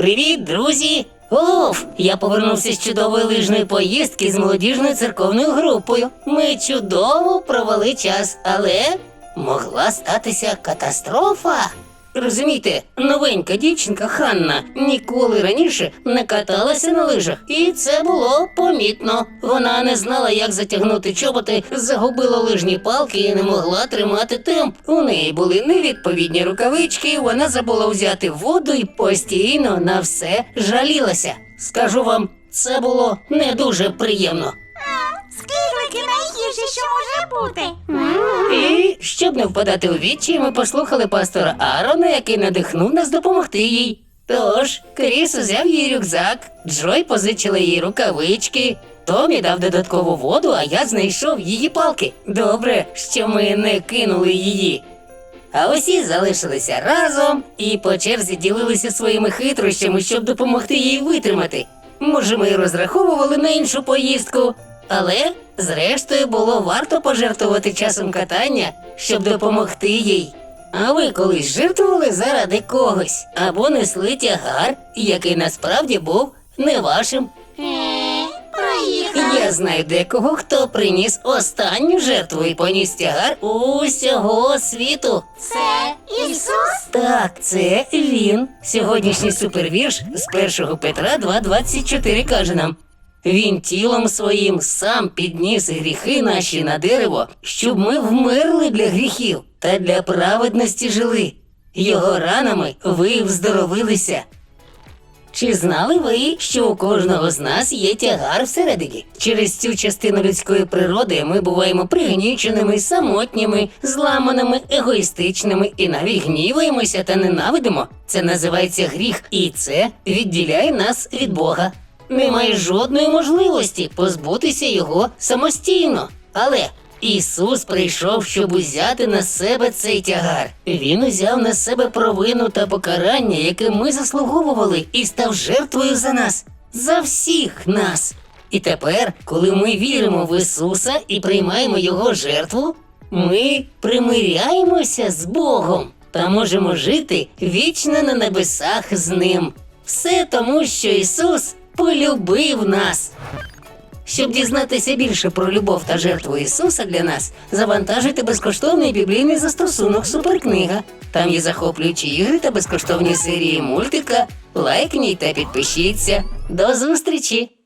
Привіт, друзі! Оф! Я повернувся з чудової лижної поїздки з молодіжною церковною групою. Ми чудово провели час, але могла статися катастрофа. Розумієте, новенька дівчинка Ханна ніколи раніше не каталася на лижах, і це було помітно. Вона не знала, як затягнути чоботи, загубила лижні палки і не могла тримати темп. У неї були невідповідні рукавички, вона забула взяти воду і постійно на все жалілася. Скажу вам, це було не дуже приємно. Скиглики найгірше, що може бути. Щоб не впадати у відчай, ми послухали пастора Аарона, який надихнув нас допомогти їй. Тож, Кріс узяв її рюкзак, Джой позичила їй рукавички, Томі дав додаткову воду, а я знайшов її палки. Добре, що ми не кинули її. А усі залишилися разом і по черзі ділилися своїми хитрощами, щоб допомогти їй витримати. Може, ми й розраховували на іншу поїздку, але зрештою було варто пожертвувати часом катання, щоб допомогти їй. А ви колись жертвували заради когось або несли тягар, який насправді був не вашим. Я знаю декого, хто приніс останню жертву і поніс тягар усього світу. Це Ісус? Так, це він. Сьогоднішній супервірш з 1 Петра 2.24 каже нам. Він тілом своїм сам підніс гріхи наші на дерево, щоб ми вмерли для гріхів та для праведності жили. Його ранами ви вздоровилися. Чи знали ви, що у кожного з нас є тягар всередині? Через цю частину людської природи ми буваємо пригніченими, самотніми, зламаними, егоїстичними і навіть гніваємося та ненавидимо. Це називається гріх, і це відділяє нас від Бога. Немає жодної можливості позбутися його самостійно. Але Ісус прийшов, щоб узяти на себе цей тягар. Він узяв на себе провину та покарання, яке ми заслуговували, і став жертвою за нас, за всіх нас. І тепер, коли ми віримо в Ісуса і приймаємо Його жертву, ми примиряємося з Богом та можемо жити вічно на небесах з ним. Все тому, що Ісус полюбив нас. Щоб дізнатися більше про любов та жертву Ісуса для нас, завантажуйте безкоштовний біблійний застосунок Суперкнига. Там є захоплюючі ігри та безкоштовні серії мультика. Лайкніть та підпишіться. До зустрічі!